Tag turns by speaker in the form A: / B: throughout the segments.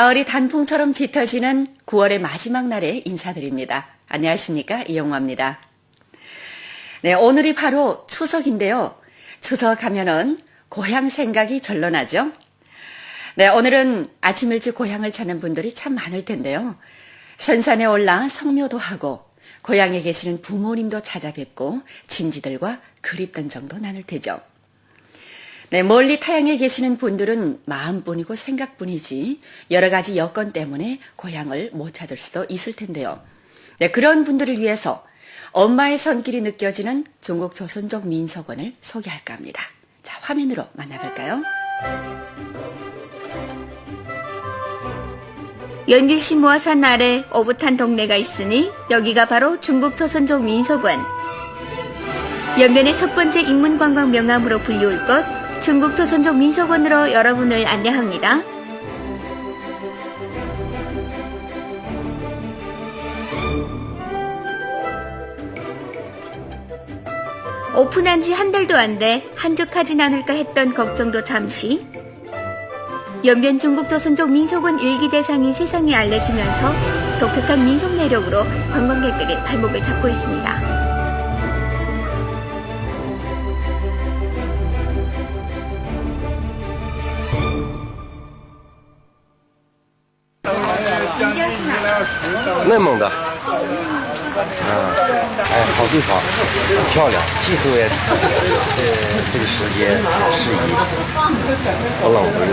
A: 가을이 단풍처럼 짙어지는 9월의 마지막 날에 인사드립니다. 안녕하십니까? 이영화입니다. 네, 오늘이 바로 추석인데요. 추석 하면은 고향 생각이 절로 나죠? 네, 오늘은 아침 일찍 고향을 찾는 분들이 참 많을 텐데요. 선산에 올라 성묘도 하고 고향에 계시는 부모님도 찾아뵙고 친지들과 그립던 정도 나눌 테죠. 네, 멀리 타향에 계시는 분들은 마음뿐이고 생각뿐이지 여러 가지 여건 때문에 고향을 못 찾을 수도 있을 텐데요. 네, 그런 분들을 위해서 엄마의 손길이 느껴지는 중국 조선족 민속원을 소개할까 합니다. 자, 화면으로 만나볼까요?
B: 연길시 모아산 아래 오붓한 동네가 있으니 여기가 바로 중국 조선족 민속원. 연변의 첫 번째 인문관광 명함으로 불리울 것 중국 조선족 민속원으로 여러분을 안내합니다. 오픈한 지 한 달도 안 돼 한적하진 않을까 했던 걱정도 잠시 연변 중국 조선족 민속원 일기 대상이 세상에 알려지면서 독특한 민속 매력으로 관광객들의 발목을 잡고 있습니다.
C: 内蒙的。啊，哎，好地方，很漂亮，气候也，呃，这个时间适宜，不冷不热。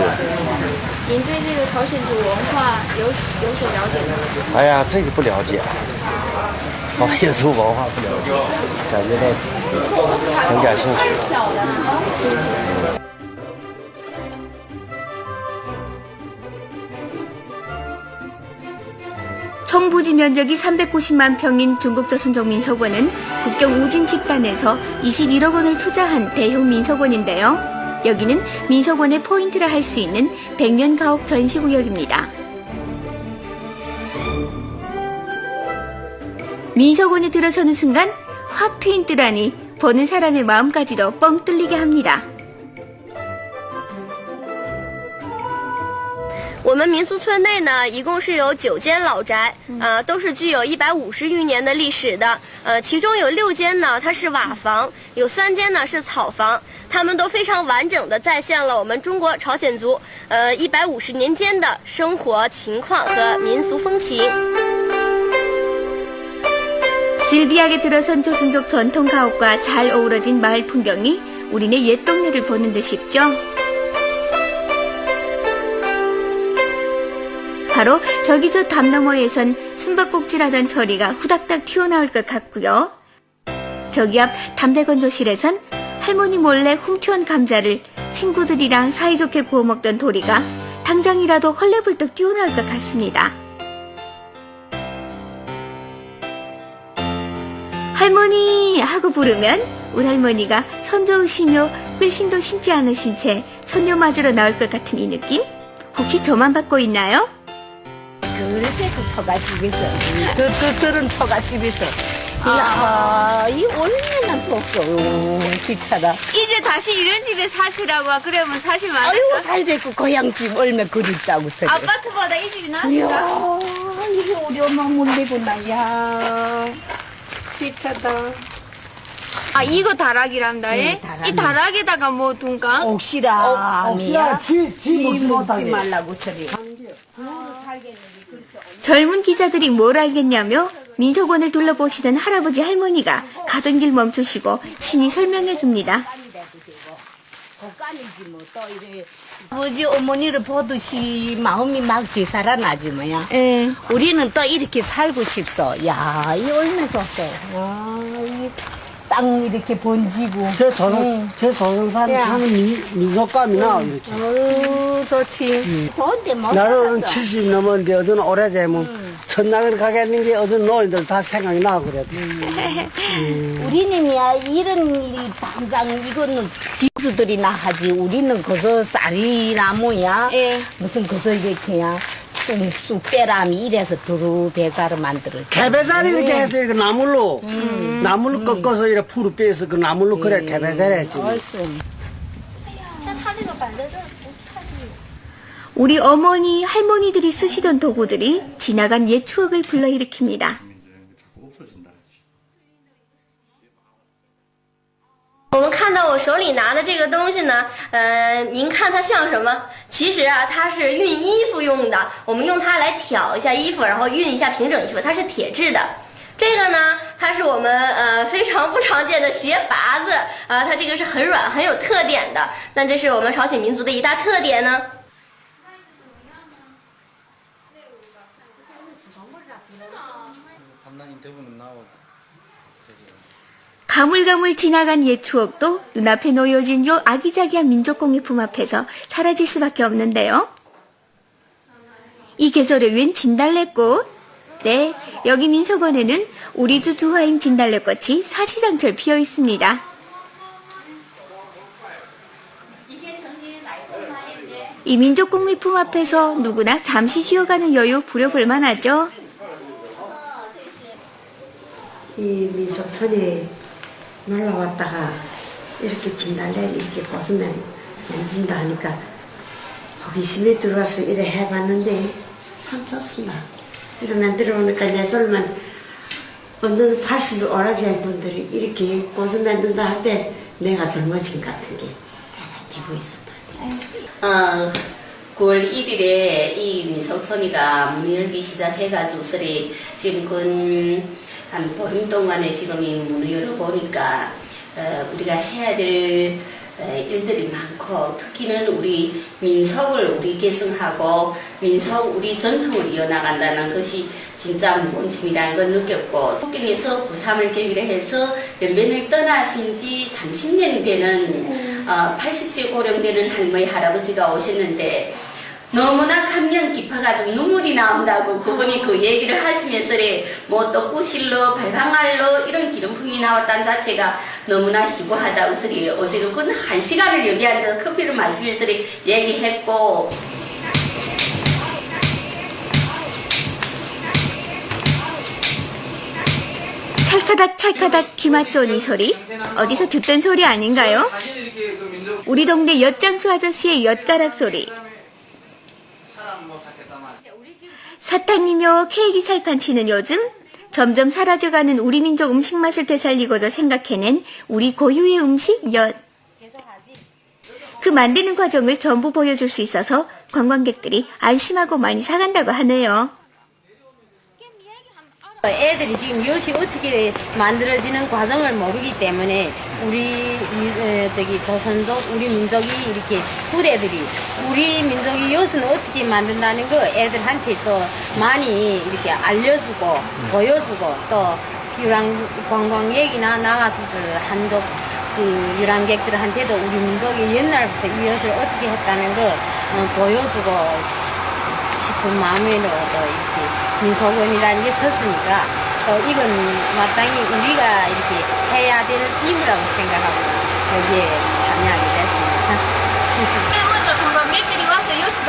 B: 您对这个朝鲜族文化有有所了解吗？
C: 哎呀，这个不了解，朝鲜族文化不了解，感觉到很感兴趣。
B: 총 부지 면적이 390만 평인 중국 조선족 민속원은 국경 우진 집단에서 21억 원을 투자한 대형 민속원인데요. 여기는 민속원의 포인트라 할 수 있는 백년 가옥 전시구역입니다. 민속원에 들어서는 순간 확 트인 듯하니 보는 사람의 마음까지도 뻥 뚫리게 합니다.
D: 我们民俗村内呢，一共是有九间老宅，呃，都是具有一百五十余年的历史的。呃，其中有六间呢，它是瓦房，有三间呢是草房，它们都非常完整的再现了我们中国朝鲜族呃一百五十年间的生活情况和民俗风情。
B: 질비하게 들어선 조선족 전통 가옥과 잘 어우러진 마을 풍경이 우리네 옛 동네를 보는 듯 싶죠? 바로 저기 저 담 너머에선 숨바꼭질하던 저리가 후닥닥 튀어나올 것 같고요. 저기 앞 담배 건조실에선 할머니 몰래 훔쳐온 감자를 친구들이랑 사이좋게 구워 먹던 도리가 당장이라도 헐레벌떡 뛰어나올 것 같습니다. 할머니 하고 부르면 우리 할머니가 쉬며 끌신도 신지 않으신 채 손녀 맞으러 나올 것 같은 이 느낌? 혹시 저만 받고 있나요?
E: 그릇에 그 처갓집에서. 저, 저, 저런 처갓집에서. 이야 이 얼마나 좋소 귀찮아
B: 이제 다시 이런 집에 사시라고 그러면 사실 많을까?
E: 아유 살제고 고향집 얼마 그립다고 서
B: 아파트보다 이 집이 낫을까?
E: 이야 이게 우리 엄마 몰래구나. 야 귀찮다
B: 아 이거 다락이랍니다 예?
E: 네, 다락이.
B: 이 다락에다가 뭐 둔가?
E: 옥시라 아니야
F: 쥐, 쥐 먹지
E: 쥐 먹지
F: 못하게.
E: 말라고 소리
B: 젊은 기자들이 뭘 알겠냐며 민속원을 둘러보시던 할아버지 할머니가 가던 길 멈추시고 신이 설명해 줍니다.
E: 이래 아버지 어머니를 보듯이 마음이 막 되살아나지 뭐야
B: 예.
E: 우리는 또 이렇게 살고 싶소. 야, 이 얼마 좋소. 와, 이 땅 이렇게 번지고.
F: 제 조선, 제 조선산
E: 야.
F: 사는 민, 민속감이나 이렇게.
E: 어우, 좋지. 좋은데 못
F: 나는
E: 살았어.
F: 70 넘었는데 어전 오래되면 천당을 가겠는 게 어전 노인들 다 생각이 나고 그래.
E: 우리는야, 이런 일이 당장 이거는 지수들이나 하지. 우리는 그저 쌀이나 뭐야.
B: 예.
E: 무슨 그저 이렇게야. 쑥 쑥 빼라미 이래서 두루 배사를 만들어.
F: 개배살이 이렇게 해서 이렇게 나물로, 나물로 꺾어서 이렇게 풀을 빼서 그 나물로 그래 개배살 했지.
E: 얼쑤.
B: 우리 어머니, 할머니들이 쓰시던 도구들이 지나간 옛 추억을 불러일으킵니다.
D: 我手里拿的这个东西呢，呃，您看它像什么？其实啊，它是熨衣服用的。我们用它来挑一下衣服，然后熨一下平整衣服。它是铁制的。这个呢，它是我们呃非常不常见的鞋拔子啊、它这个是很软很有特点的。那这是我们朝鲜民族的一大特点呢。
B: 가물가물 지나간 옛 추억도 눈앞에 놓여진 요 아기자기한 민족공예 품 앞에서 사라질 수밖에 없는데요. 이 계절에 웬 진달래꽃? 네, 여기 민속원에는 우리 주 주화인 진달래꽃이 사시장철 피어 있습니다. 이 민족공예 품 앞에서 누구나 잠시 쉬어가는 여유 부려볼 만하죠.
G: 이 민속촌에 놀러 왔다가 이렇게 진달래 이렇게 꽃으면 만든다 하니까 호기심이 들어와서 이래 해봤는데 참 좋습니다. 보니까 내 솔만 완전 80이 오라지한 분들이 이렇게 꽃을 만든다 할 때 내가 젊어진 것 같은 게 대단히 기분이 좋다.
H: 어, 9월 1일에 이 민속촌이가 문 열기 시작해가지고 서리 지금 근 한 보름 동안에 지금 이 문을 열어보니까 어, 우리가 해야 될 어, 일들이 많고 특히는 우리 민속을 우리 계승하고 민속 우리 전통을 이어나간다는 것이 진짜 무거운 짐이라는 걸 느꼈고 속경에서 고3을 계기로 해서 연변을 떠나신 지 30년 되는 어, 80세 고령되는 할머니 할아버지가 오셨는데 너무나 감명 깊어가지고 눈물이 나온다고 그분이 그 얘기를 하시면서 뭐또 꾸실로 발광알로 이런 기름품이 나왔다는 자체가 너무나 희고하다고 소리. 어제 그한 시간을 여기 앉아서 커피를 마시면서 얘기했고.
B: 찰카닥 찰카닥 좋은 이 소리? 어디서 듣던 소리 아닌가요? 우리 동네 엿장수 아저씨의 엿가락 소리 사탕이며 케이크 살판 치는 요즘 점점 사라져가는 우리 민족 음식 맛을 되살리고자 생각해낸 우리 고유의 음식 엿. 그 만드는 과정을 전부 보여줄 수 있어서 관광객들이 안심하고 많이 사간다고 하네요.
I: 애들이 지금 엿이 어떻게 만들어지는 과정을 모르기 때문에 우리 저기 조선족 우리 민족이 이렇게 후대들이 우리 민족이 엿은 어떻게 만든다는 거 애들한테 또 많이 이렇게 알려주고 보여주고 또 유랑 관광 얘기나 나가서 저 한족 그 유랑객들한테도 우리 민족이 옛날부터 이 엿을 어떻게 했다는 거 어, 보여주고 싶은 마음으로 또 이렇게 민속원이라는 게 섰으니까 또 이건 마땅히 우리가 이렇게 해야 될 임무라고 생각하고 여기에 참여하게 됐습니다.
D: 와서 여수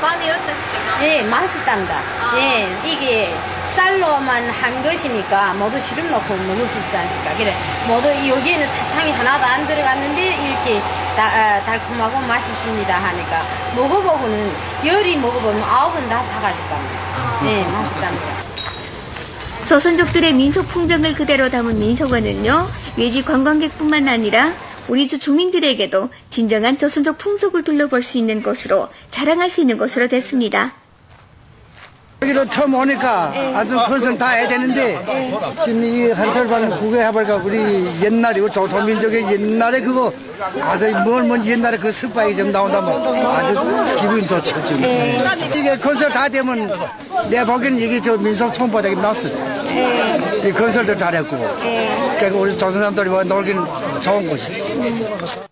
D: 반에 때가?
I: 예, 맛있답니다. 예, 이게 쌀로만 한 것이니까 모두 시름 넣고 먹을 수 있지 않습니까? 그래, 모두 여기에는 사탕이 하나도 안 들어갔는데 이렇게 다, 아, 달콤하고 맛있습니다 하니까 먹어보고는 열이 먹어보면 아홉은 다 사가질 겁니다. 예, 맛있답니다.
B: 조선족들의 민속 풍경을 그대로 담은 민속원은요, 외지 관광객뿐만 아니라 우리 주 주민들에게도 진정한 조선족 풍속을 둘러볼 수 있는 곳으로 자랑할 수 있는 곳으로 됐습니다.
F: 여기로 처음 오니까 아주 그것은 다 해야 되는데 지금 이 한철반 구경해보니까 우리 우리 조선민족의 옛날에 그거 아주 뭘뭐 옛날에 그 습박이 좀 나온다면 아주 기분이 좋죠 지금. 이게 건설 다 되면 내 보기에는 이게 저 민속촌보다 낫어 이 건설도 잘했고. 그러니까 우리 조선 사람들이 와 놀기는 좋은 곳이지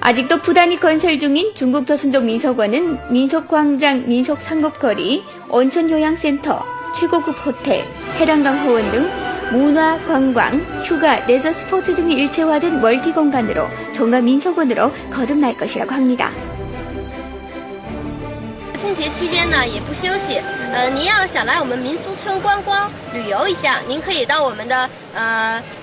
B: 아직도 부단히 건설 중인 중국 조선족 민속원은 민속광장, 민속상급거리, 온천요양센터, 최고급 호텔, 해랑강 호원 등 문화, 관광, 휴가, 레저 스포츠 등이 일체화된 멀티 공간으로 종합 민속원으로 거듭날 것이라고 합니다.
D: 春节期间呢也不休息，呃，您要想来我们民俗村观光旅游一下，您可以到我们的呃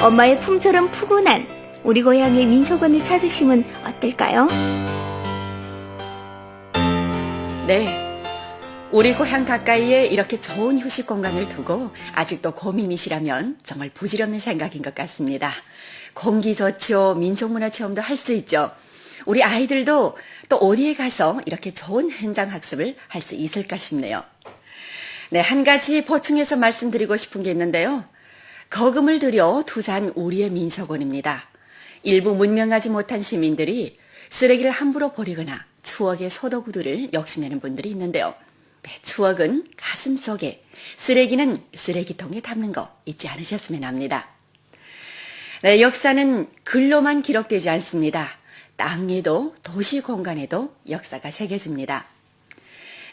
B: 엄마의 품처럼 푸근한 우리 고향의 민속원을 찾으시면 어떨까요?
A: 네. 우리 고향 가까이에 이렇게 좋은 휴식 공간을 두고 아직도 고민이시라면 정말 부질없는 생각인 것 같습니다. 공기 좋죠. 민속문화 체험도 할 수 있죠. 우리 아이들도 또 어디에 가서 이렇게 좋은 현장 학습을 할 수 있을까 싶네요. 네, 한 가지 보충해서 말씀드리고 싶은 게 있는데요. 거금을 들여 투자한 우리의 민속원입니다. 일부 문명하지 못한 시민들이 쓰레기를 함부로 버리거나 추억의 소도구들을 욕심내는 분들이 있는데요. 네, 추억은 가슴 속에, 쓰레기는 쓰레기통에 담는 거 잊지 않으셨으면 합니다. 네, 역사는 글로만 기록되지 않습니다. 땅에도 도시 공간에도 역사가 새겨집니다.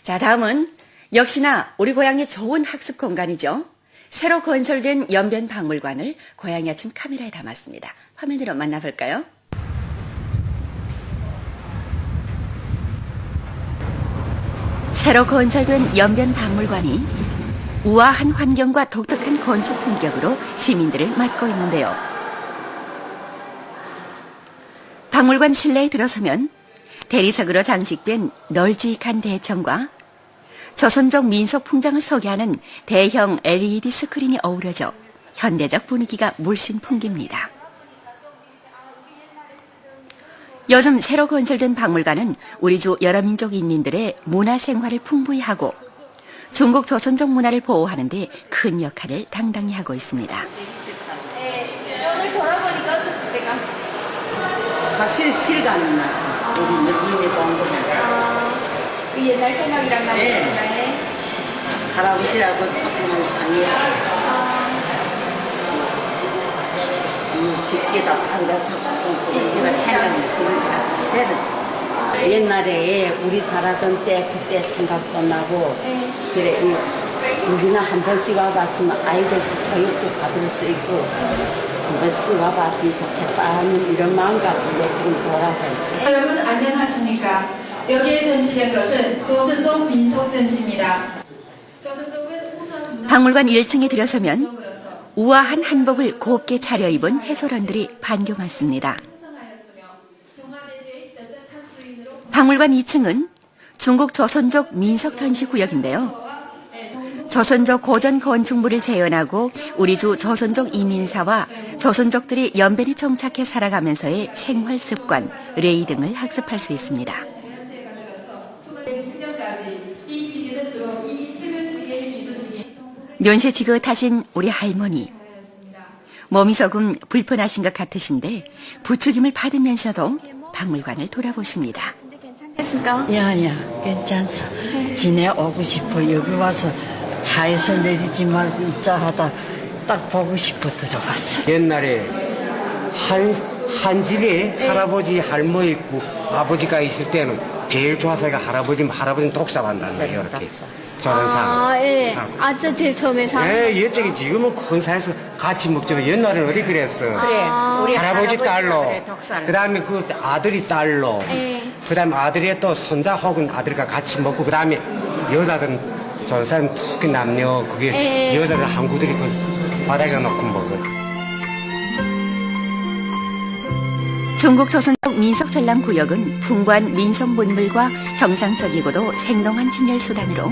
A: 자, 다음은 역시나 우리 고향의 좋은 학습 공간이죠. 새로 건설된 연변 박물관을 고향이 아침 카메라에 담았습니다. 화면으로 만나볼까요? 새로 건설된 연변 박물관이 우아한 환경과 독특한 건축 풍격으로 시민들을 맞고 있는데요. 박물관 실내에 들어서면 대리석으로 장식된 널찍한 대청과 조선족 민속 풍장을 소개하는 대형 LED 스크린이 어우러져 현대적 분위기가 물씬 풍깁니다. 요즘 새로 건설된 박물관은 우리 주 여러 민족 인민들의 문화 생활을 풍부히 하고 중국 조선족 문화를 보호하는 데 큰 역할을 당당히 하고 있습니다.
B: 오늘 돌아보니까 어떠십니까?
H: 확실히 실감이 나죠.
B: 옛날 생각이랑 나는
H: 네. 할아버지라고 조그만 상이야. 음, 쉽게다 바로가 잡수고 그런 생각이 그래서. 옛날에 우리 자라던 때 그때 생각도 나고 그래 이, 우리는 한 번씩 와봤으면 아이들도 교육도 받을 수 있고 한 번씩 와봤으면 좋겠다 하는 이런 마음 가지고 지금 돌아가요.
J: 여러분 안녕하십니까? 여기에 전시된 것은 조선족 민속 전시입니다.
A: 박물관 1층에 들어서면 우아한 한복을 곱게 차려입은 해설원들이 반겨 맞습니다. 박물관 2층은 중국 조선족 민속 전시 구역인데요. 조선족 고전 건축물을 재현하고 우리 주 조선족 이민사와 조선족들이 연변에 정착해 살아가면서의 생활 습관, 레이 등을 학습할 수 있습니다. 면세 지긋하신 우리 할머니. 몸이 조금 불편하신 것 같으신데 부추김을 받으면서도 박물관을 돌아보십니다.
B: 괜찮겠습니까?
K: 야야 괜찮소 지내오고 싶어 여기 와서 차에서 내리지 말고 있자 하다 딱 보고 싶어 들어갔어
L: 옛날에 한, 한 집에 할아버지 할머니 있고 아버지가 있을 때는 제일 좋아서가 할아버지 할아버지는 독사한다는 거예요 이렇게 저런 상
B: 아, 예. 아, 저 제일 처음에 사.
L: 예, 옛적에 지금은 큰 사에서 같이 먹지만 옛날에는 어디 그랬어
H: 그래, 우리
L: 할아버지 딸로
H: 그래.
L: 그 다음에 그 아들이 딸로
B: 예.
L: 그 다음에 아들이 또 손자 혹은 아들과 같이 먹고 그 다음에 여자들은 저 사람 특히 남녀 그게
B: 예.
L: 여자들 항구들이 그 바닥에 놓고 먹어
A: 중국 조선족 민속 전람 구역은 풍부한 민속 문물과 형상적이고도 생동한 진열 수단으로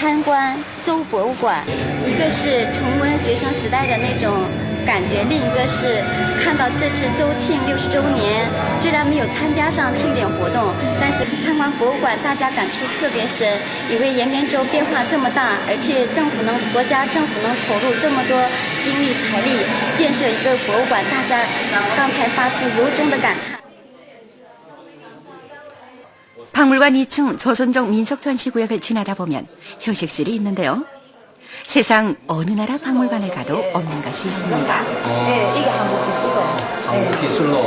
M: 参观周博物馆。一个是重温学生时代的那种感觉，另一个是看到这次周庆六十周年，虽然没有参加上庆典活动，但是参观博物馆大家感触特别深，因为延边州变化这么大，而且政府能国家政府能投入这么多精力财力建设一个博物馆，大家刚才发出由衷的感叹。
A: 박물관 2층 조선족 민속전시구역을 지나다 보면 휴식실이 있는데요. 세상 어느 나라 박물관을 가도 없는 것이 있습니다.
N: 네, 이게 한국 기술로.
O: 한국 기술로.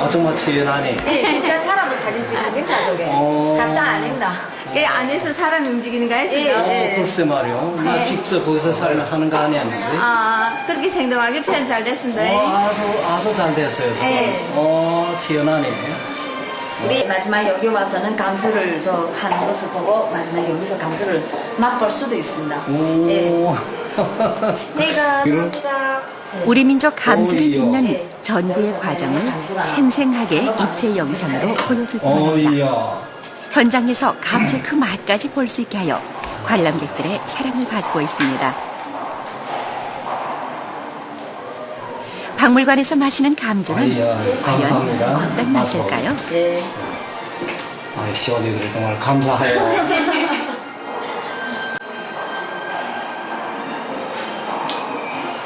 O: 아 정말 치열하네.
N: 네, 진짜 사람을 사진 찍는다, 저게.
O: 어.
N: 가짜 아닙니다. 이 안에서 사람이 움직이는 거예요,
O: 어,
N: 지금?
O: 글쎄 말이요. 나
N: 네.
O: 직접 거기서 살 하는 거 아니었는데.
N: 아, 그렇게 생동하게 표현 잘 됐습니다.
O: 어, 아주 아주 잘 됐어요. 정말.
N: 네.
O: 어 치열하네.
N: 우리 마지막 여기 와서는 감투를 저 하는 것을 보고 마지막 여기서 감투를 맛볼 수도 있습니다.
O: 오.
N: 네. 내가
O: 이런-
A: 우리 민족 감주를
O: 어이요.
A: 빚는 전구의 과정을 생생하게 입체 영상으로 보여줄 뿐입니다.
O: 어이야.
A: 현장에서 감주의 그 맛까지 볼 수 있게 하여 관람객들의 사랑을 받고 있습니다. 박물관에서 마시는 감주는
O: 아이야,
A: 과연
O: 감사합니다.
A: 어떤 맛일까요?
N: 네.
O: 아이 시어머니들 정말 감사해요.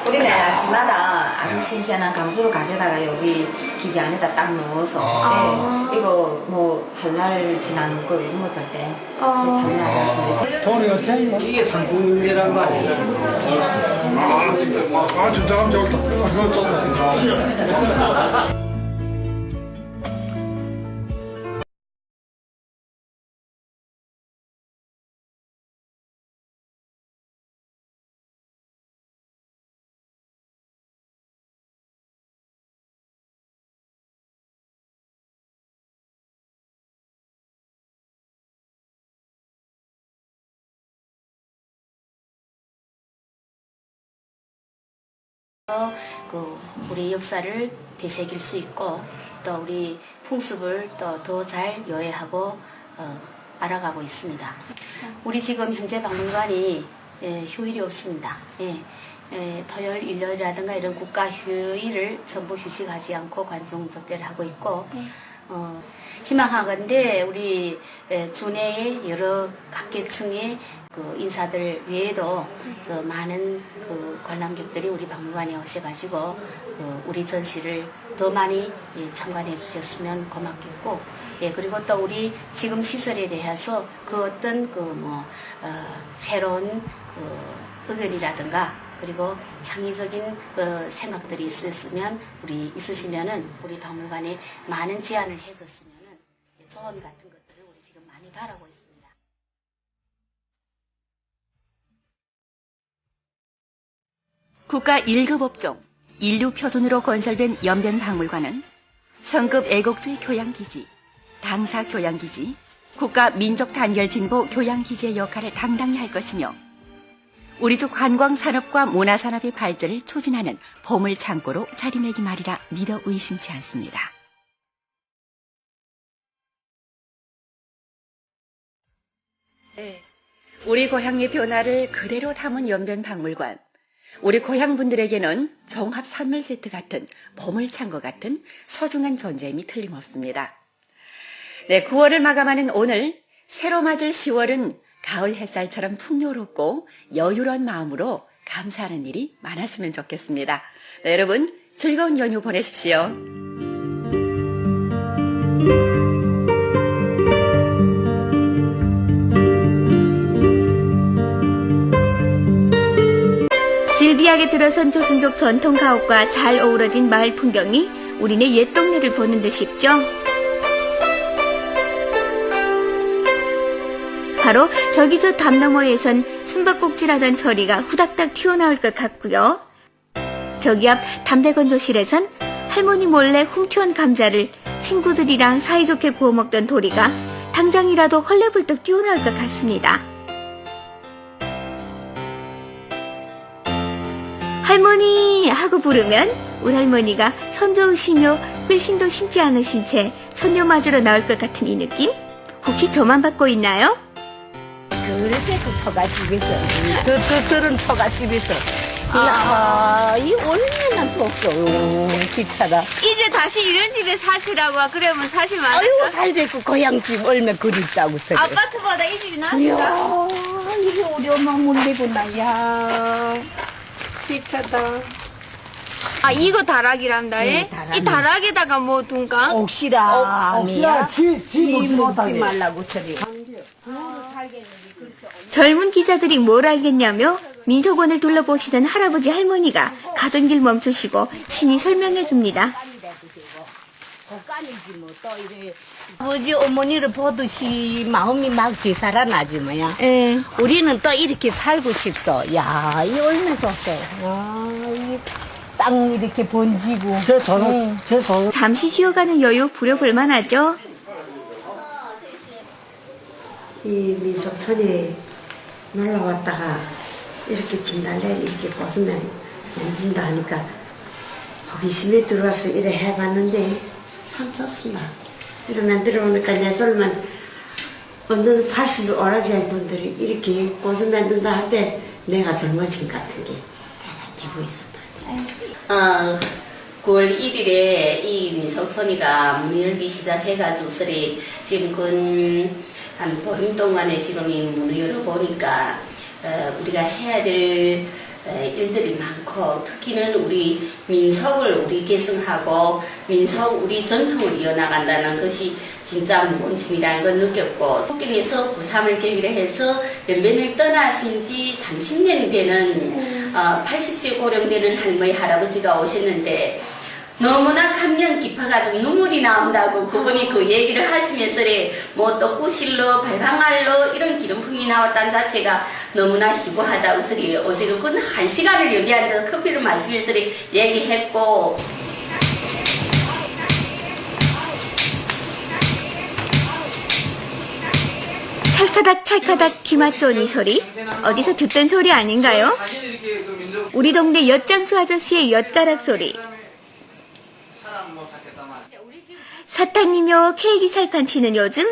N: 우리는 아침마다 아주 신선한 감수를 가져다가 여기 기계 안에다 딱 넣어서
O: 아.
N: 네, 이거 뭐 할날 지난 거 이런 거 절대 네, 판매하겠습니다.
P: 돈이 어때?
O: 이게 상품이란 말이에요.
P: 아, 진짜 저기 그거 좀.
Q: 그 우리 역사를 되새길 수 있고 또 우리 풍습을 또 더잘 여해하고 어, 알아가고 있습니다. 우리 지금 현재 박물관이 예, 휴일이 없습니다. 예, 예, 토요일, 일요일이라든가 이런 국가 휴일을 전부 휴식하지 않고 관중 접대를 하고 있고 어, 희망하건대 우리 에, 주내의 여러 각계층의 그 인사들 외에도 저 많은 그 관람객들이 우리 박물관에 오셔가지고 그 우리 전시를 더 많이 예, 참관해 주셨으면 고맙겠고 예 그리고 또 우리 지금 시설에 대해서 그 어떤 그뭐 새로운 그 의견이라든가 그리고 창의적인 그 생각들이 있었으면 우리 있으시면은 우리 박물관에 많은 제안을 해줬으면은 조언 같은 것들을 우리 지금 많이 바라고 있습니다.
A: 국가 1급 업종 인류 표준으로 건설된 연변 박물관은 성급 애국주의 교양기지, 당사 교양기지, 국가 민족 단결 진보 교양기지의 역할을 당당히 할 것이며 우리 족 관광 산업과 문화 산업의 발전을 촉진하는 보물 창고로 자리매김하리라 믿어 의심치 않습니다. 네, 우리 고향의 변화를 그대로 담은 연변박물관. 우리 고향 분들에게는 종합 선물 세트 같은 보물 창고 같은 소중한 존재임이 틀림없습니다. 네, 9월을 마감하는 오늘 새로 맞을 10월은 가을 햇살처럼 풍요롭고 여유로운 마음으로 감사하는 일이 많았으면 좋겠습니다. 네, 여러분 즐거운 연휴 보내십시오.
B: 질비하게 들어선 조선족 전통 가옥과 잘 어우러진 마을 풍경이 우리네 옛 동네를 보는 듯 싶죠? 바로 저기 저담 너머에선 숨바꼭질하던 저리가 후닥닥 튀어나올 것 같고요. 저기 앞 담배 건조실에선 할머니 몰래 훔쳐온 감자를 친구들이랑 사이좋게 구워 먹던 도리가 당장이라도 헐레벌떡 뛰어나올 것 같습니다. 할머니 하고 부르면 우리 할머니가 손 좋으시며 특별 신도 신지 않으신 채 손녀 맞으러 나올 것 같은 이 느낌? 혹시 저만 받고 있나요?
E: 그래서 그 처갓집에서 저, 저, 저런 처갓집에서 이야 이 얼마나 좋소 기차다
B: 이제 다시 이런 집에 사시라고 그러면 사실 많을까?
E: 아유 살제고 고향집 얼마 그립다고 서
B: 아파트보다 이 집이 낫을까?
E: 이게 엄마 몰래구나 야 기차다
B: 아 이거 다락이랍니다. 예?
E: 네, 다락.
B: 이 다락에다가 뭐 둔가?
E: 옥시라
F: 옥- 옥시라, 쥐- 쥐 먹지
E: 먹지
F: 못하게.
E: 말라고 소리
B: 젊은 기자들이 뭘 알겠냐며 민속원을 둘러보시던 할아버지 할머니가 가던 길 멈추시고 신이 설명해 줍니다.
E: 아버지 어머니를 보듯이 마음이 막 되살아나지 뭐야
B: 예.
E: 우리는 또 이렇게 살고 싶소 야이 얼마 좋소 야이땅 이렇게 번지고
F: 저 조선, 저 조선.
B: 잠시 쉬어가는 여유 부려볼 만하죠.
G: 이 민속촌에 놀러 왔다가 이렇게 진달래 이렇게 꽂으면 만든다 하니까 호기심에 들어와서 이래 해봤는데 참 좋습니다. 이래 만들어 보니까 내 솔만 완전 80이 오라지한 분들이 이렇게 꽂으 만든다 할 때 내가 젊어진 것 같은 게 대단히 기분이 좋다.
H: 어, 9월 1일에 이 민속촌이가 문 열기 시작해가지고 서리 지금 근한 보름 동안에 지금 이 문을 열어보니까 어, 우리가 해야 될 어, 일들이 많고 특히는 우리 민속을 우리 계승하고 민속 우리 전통을 이어나간다는 것이 진짜 무거운 짐이라는 걸 느꼈고 속경에서 고3을 계기로 해서 연변을 떠나신 지 30년 되는 어, 80세 고령되는 할머니 할아버지가 오셨는데 너무나 감명 깊어가지고 눈물이 나온다고 그분이 그 얘기를 하시면서 뭐또 구실로 발방알로 이런 기름풍이 나왔다는 자체가 너무나 희고하다고 소리. 어제 그한 시간을 여기 앉아서 커피를 마시면서 얘기했고.
B: 찰카닥 찰카닥 좋은 이 소리? 어디서 듣던 소리 아닌가요? 우리 동네 엿장수 아저씨의 엿가락 소리 사탕이며 케이크 살판 치는 요즘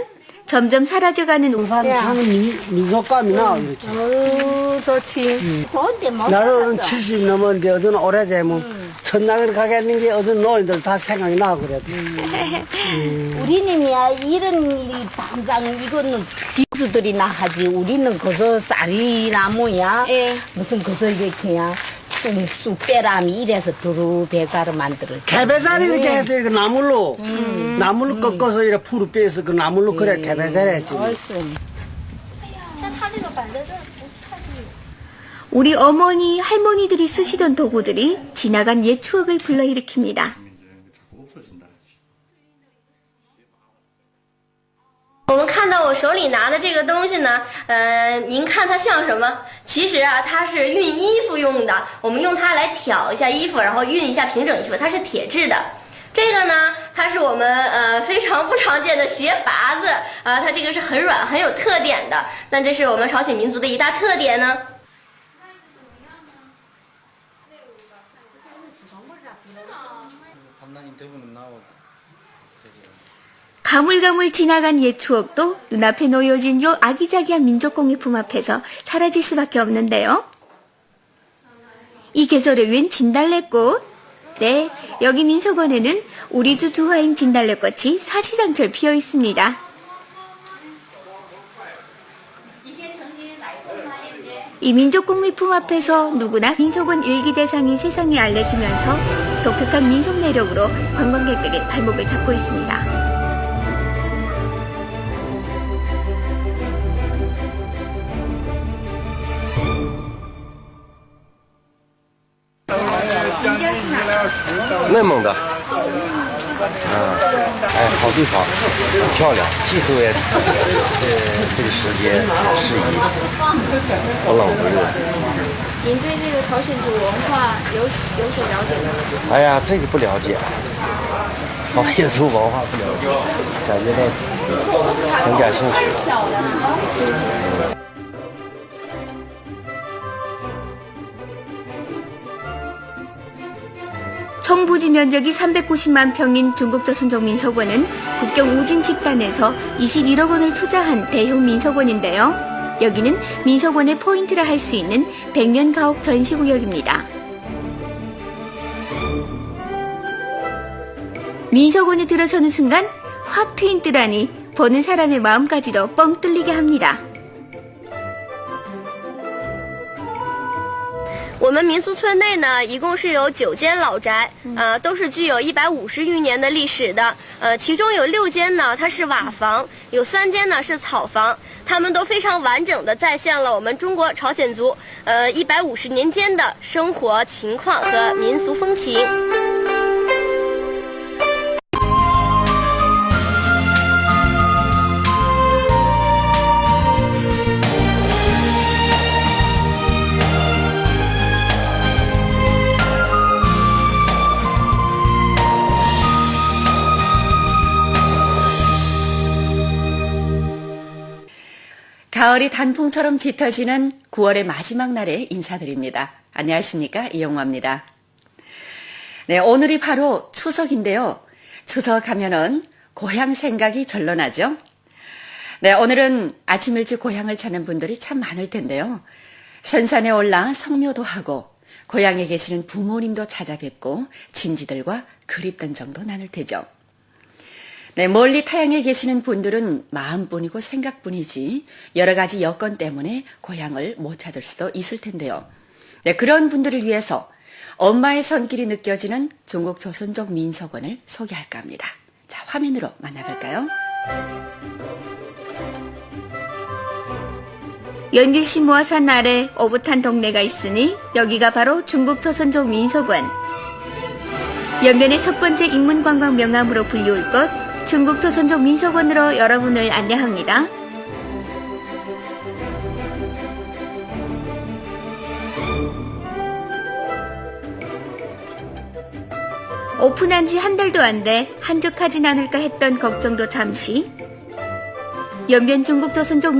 B: 점점 사라져가는
F: 부산 사는 민- 민속감이나 이렇게.
E: 어우 좋지. 좋은데 못
F: 나는
E: 살았어.
F: 70 넘었는데 어선 오래되면 천당을 가겠는 게 어선 노인들 다 생각이 나고 그래.
E: 우리는야 이런 일이 당장 이거는 지수들이나 하지. 우리는 그저 쌀이나 뭐야. 무슨 그저 이렇게야 쑥쑥 빼라미 이래서 두루 배사를 만들어
F: 개배살이 이렇게 해서 이렇게 나물로
E: 음.
F: 나물로 꺾어서 이렇게 풀을 빼서 그 나물로 그래 개배살 했지.
B: 우리 어머니 할머니들이 쓰시던 도구들이 지나간 옛 추억을 불러일으킵니다.
D: 我们看到我手里拿的这个东西呢，呃，您看它像什么？其实啊，它是熨衣服用的。我们用它来挑一下衣服，然后熨一下平整衣服。它是铁制的。这个呢，它是我们呃非常不常见的鞋拔子啊、它这个是很软很有特点的。那这是我们朝鲜民族的一大特点呢。
B: 가물가물 지나간 옛 추억도 눈앞에 놓여진 요 아기자기한 민족공예품 앞에서 사라질 수밖에 없는데요. 이 계절에 웬 진달래꽃? 네, 여기 민속원에는 우리 주 주화인 진달래꽃이 사시장철 피어 있습니다. 이 민족공예품 앞에서 누구나 민속원 일기 대상이 세상에 알려지면서 독특한 민속 매력으로 관광객들의 발목을 잡고 있습니다.
C: 内蒙的，啊，哎，好地方，很漂亮，气候也，呃，这个时间适宜，不冷不热。
B: 您对这个朝鲜族文化有有所了解吗？
C: 哎呀，这个不了解，朝鲜族文化不了解，感觉到挺感兴趣。
B: 음. 총 부지 면적이 390만 평인 중국 조선족민석원은 국경 우진 집단에서 21억 원을 투자한 대형 민속원인데요. 여기는 민속원의 포인트라 할 수 있는 백년 가옥 전시구역입니다. 민속원에 들어서는 순간 확 트인 듯하니 보는 사람의 마음까지도 뻥 뚫리게 합니다.
D: 我们民俗村内呢，一共是有九间老宅，呃，都是具有一百五十余年的历史的。呃，其中有六间呢，它是瓦房，有三间呢是草房，它们都非常完整的再现了我们中国朝鲜族呃一百五十年间的生活情况和民俗风情。
A: 가을이 단풍처럼 짙어지는 9월의 마지막 날에 인사드립니다. 안녕하십니까? 이영화입니다. 네, 오늘이 바로 추석인데요. 추석 하면은 고향 생각이 절로 나죠? 네, 오늘은 아침 일찍 고향을 찾는 분들이 참 많을 텐데요. 선산에 올라 성묘도 하고 고향에 계시는 부모님도 찾아뵙고 친지들과 그립던 정도 나눌 테죠. 네, 멀리 타양에 계시는 분들은 마음뿐이고 생각뿐이지 여러 가지 여건 때문에 고향을 못 찾을 수도 있을 텐데요. 네, 그런 분들을 위해서 엄마의 손길이 느껴지는 중국 조선족 민속원을 소개할까 합니다. 자, 화면으로 만나볼까요?
B: 연길시 모아산 아래 오붓한 동네가 있으니 여기가 바로 중국 조선족 민속원. 연변의 첫 번째 인문관광 명함으로 불리울 것 중국 조선족 민속원으로 여러분을 안내합니다. 오픈한 지 한 달도 안 돼 한적하진 않을까 했던 걱정도 잠시. 연변 중국 조선족